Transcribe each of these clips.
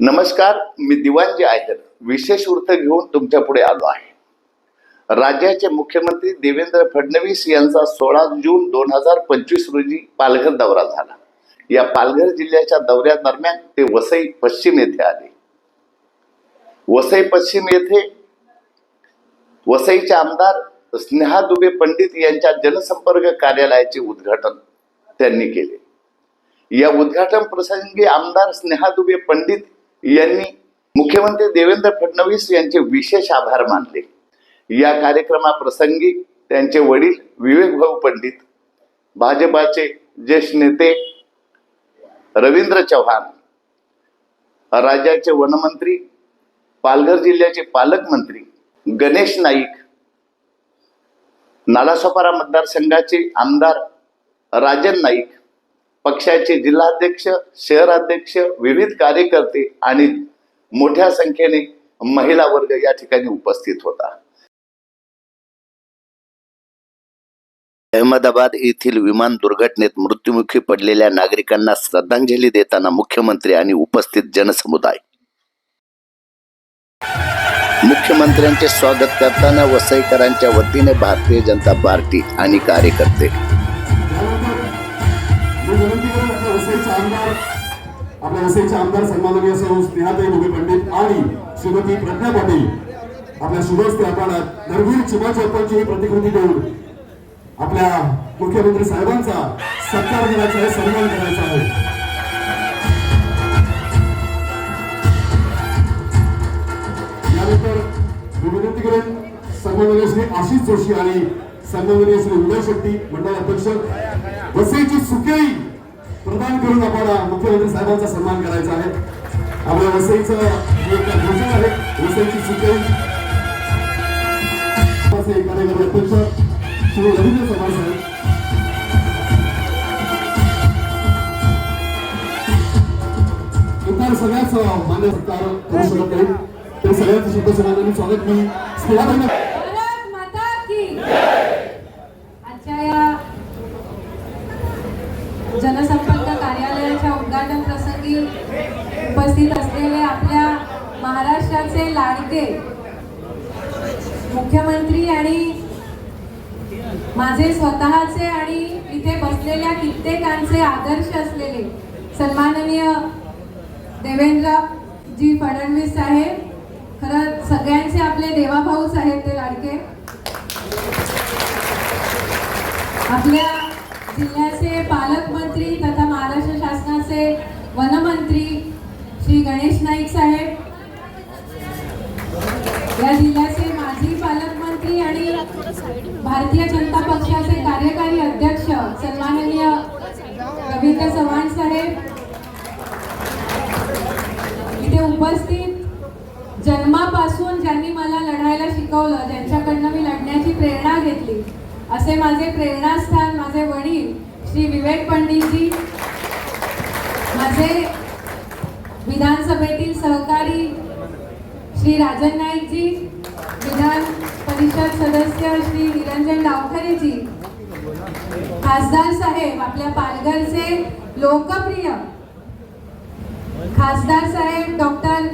नमस्कार मी दिवानजी आयकर विशेष वृत्त घेऊन तुमच्यापुढे आलो आहे. राज्याचे मुख्यमंत्री देवेंद्र फडणवीस यांचा सोळा जून दोन हजार पंचवीस रोजी पालघर दौरा झाला. या पालघर जिल्ह्याच्या दौऱ्यादरम्यान ते वसई पश्चिम येथे आले. वसई पश्चिम येथे वसईचे आमदार स्नेहा दुबे पंडित यांच्या जनसंपर्क कार्यालयाचे उद्घाटन त्यांनी केले. या उद्घाटन प्रसंगी आमदार स्नेहा दुबे पंडित यांनी मुख्यमंत्री देवेंद्र फडणवीस यांचे विशेष आभार मानले. या कार्यक्रमाप्रसंगी त्यांचे वडील विवेक भाऊ पंडित भाजपाचे ज्येष्ठ नेते रवींद्र चव्हाण राज्याचे वनमंत्री पालघर जिल्ह्याचे पालकमंत्री गणेश नाईक नालासोपारा मतदारसंघाचे आमदार राजन नाईक पक्षाचे जिल्हाध्यक्ष शहराध्यक्ष विविध कार्यकर्ते आणि मोठ्या संख्येने महिला वर्ग या ठिकाणी उपस्थित होता. अहमदाबाद येथील विमान दुर्घटनेत मृत्युमुखी पडलेल्या नागरिकांना श्रद्धांजली देताना मुख्यमंत्री आणि उपस्थित जनसमुदाय. मुख्यमंत्र्यांचे स्वागत करताना वसईकरांच्या वतीने भारतीय जनता पार्टी आणि कार्यकर्ते आपल्या वसईचे आमदार सन्माननीय सौ स्नेहाताई भोगे पंडित आणि श्रीमती प्रज्ञा पाटील. आपल्या शुभस्ते आपण नरवीर चिमाची अप्पांची ही प्रतिकृती देऊन आपल्या मुख्यमंत्री साहेबांचा सत्कार करायचा आहे सन्मान करायचा आहे. यानंतर मी विनंती करेन सन्माननीय श्री आशिष जोशी आणि सन्माननीय श्री उदय शेट्टी मंडळ अध्यक्ष वसईची सुकेळी प्रदान करून आपण मुख्यमंत्री साहेबांचा सन्मान करायचा आहे. आपल्या वसईचं जे एक घोषणा आहे वसईची सुचई. कार्यक्रम अध्यक्ष श्री रवींद्र चव्हाण साहेब. इतर सगळ्याच मान्य सत्कार करू शकत नाही ते सगळ्यांचं शब्द समाधानी स्वागत मी स्नेहाताईंना जनसंपर्क उद्घाटन प्रसंगी उपस्थित असलेले आपल्या महाराष्ट्राचे लाडके मुख्यमंत्री आणि माझे स्वतःचे आणि इथे बसलेल्या कित्येकांचे आदर्श असलेले सन्माननीय देवेंद्रजी फडणवीस साहेब खरं सगळ्यांचे आपले देवाभाऊच आहेत ते लाडके. आपल्या जिल्ह्याचे पालकमंत्री तथा महाराष्ट्र शासनाचे वनमंत्री श्री गणेश नाईक साहेब. या जिल्ह्याचे माजी पालकमंत्री आणि भारतीय जनता पक्षाचे कार्यकारी अध्यक्ष सन्माननीय कविता चव्हाण साहेब. इथे उपस्थित जन्मापासून ज्यांनी मला लढायला शिकवलं ज्यांच्याकडनं मी लढण्याची प्रेरणा घेतली असे माझे प्रेरणास्थान माझे वडील श्री विवेक पंडितजी माझे विधानसभेतील सहकारी श्री राजन नाईकजी विधान परिषद सदस्य श्री निरंजन डावखरेजी खासदार साहेब आपल्या पालघरचे लोकप्रिय खासदार साहेब डॉक्टर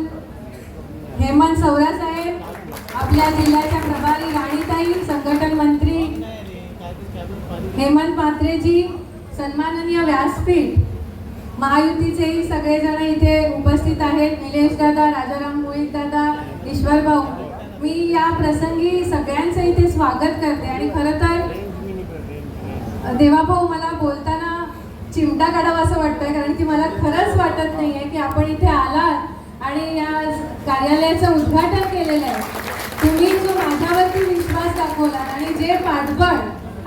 हेमंत सौरा साहेब आपल्या जिल्ह्याच्या प्रभारी राणीताई संघटन मंत्री हेमंत पात्रेजी सन्माननीय व्यासपीठ महायुतीचेही सगळेजण इथे उपस्थित आहेत. निलेश दादा राजाराम मोहित दादा ईश्वर भाऊ. मी या प्रसंगी सगळ्यांचं इथे स्वागत करते. आणि खरं तर देवाभाऊ मला बोलताना चिमटा काढावा असं वाटतंय कारण की मला खरंच वाटत नाहीये की आपण इथे आलात आणि या कार्यालयाचं उद्घाटन केलेलं आहे. तुम्ही जो माझ्यावरती विश्वास दाखवला आणि जे पाठबळ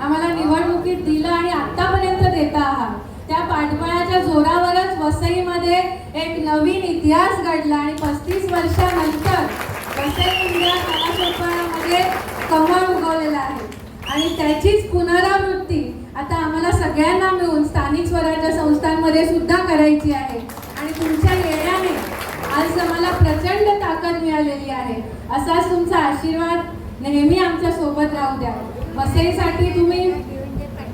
आम्हाला निवडणुकीत दिलं आणि आतापर्यंत देता आहात त्या पाठबळाच्या जोरावरच वसईमध्ये एक नवीन इतिहास घडला आणि पस्तीस वर्षानंतर वसई इंडिया कलाक्षेत्रामध्ये कमळ उगवलेला आहे. आणि त्याचीच पुनरावृत्ती आता आम्हाला सगळ्यांना मिळून स्थानिक स्वराज्य संस्थांमध्ये सुद्धा करायची आहे. आणि तुमच्या येण्याने आज आम्हाला प्रचंड ताकद मिळालेली आहे. असाच तुमचा आशीर्वाद नेहमी आमच्यासोबत राहू द्या. वसईसाठी तुम्ही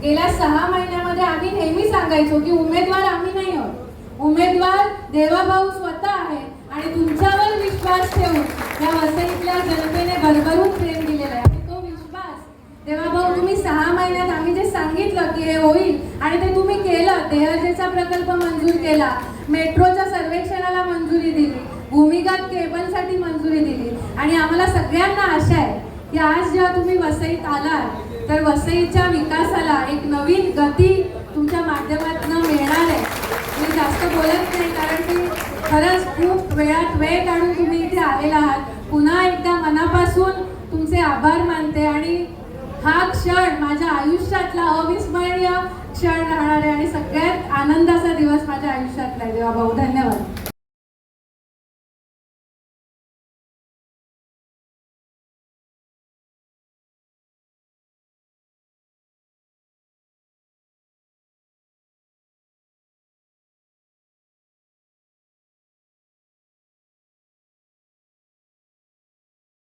गेल्या सहा महिन्यामध्ये आम्ही नेहमी सांगायचो की उमेदवार आम्ही नाही आहोत. उमेदवार देवाभाऊ स्वतः आहे आणि तुमच्यावर विश्वास ठेवून या वसईतल्या जनतेने भरभरून प्रेम दिलेला आहे. आणि तो विश्वास देवाभाऊ तुम्ही सहा महिन्यात आम्ही जे सांगितलं की हे होईल आणि ते तुम्ही केलं देहजेचा प्रकल्प मंजूर केला मेट्रोच्या सर्वेक्षणाला मंजुरी दिली भूमिगत केबलसाठी मंजुरी दिली. आणि आम्हाला सगळ्यांना आशा आहे की आज जेव्हा तुम्ही वसईत आलात तर वसईच्या विकासाला एक नवीन गती तुमच्या माध्यमातून मिळणार आहे. मी जास्त बोलत नाही कारण की खरंच खूप वेळात वेळ काढून तुम्ही इथे आलेला आहात. पुन्हा एकदा मनापासून तुमचे आभार मानते आणि हा क्षण माझ्या आयुष्यातला अविस्मरणीय क्षण राहणार आहे आणि सगळ्यात आनंदाचा दिवस माझ्या आयुष्यातला आहे. देवा भाऊ धन्यवाद.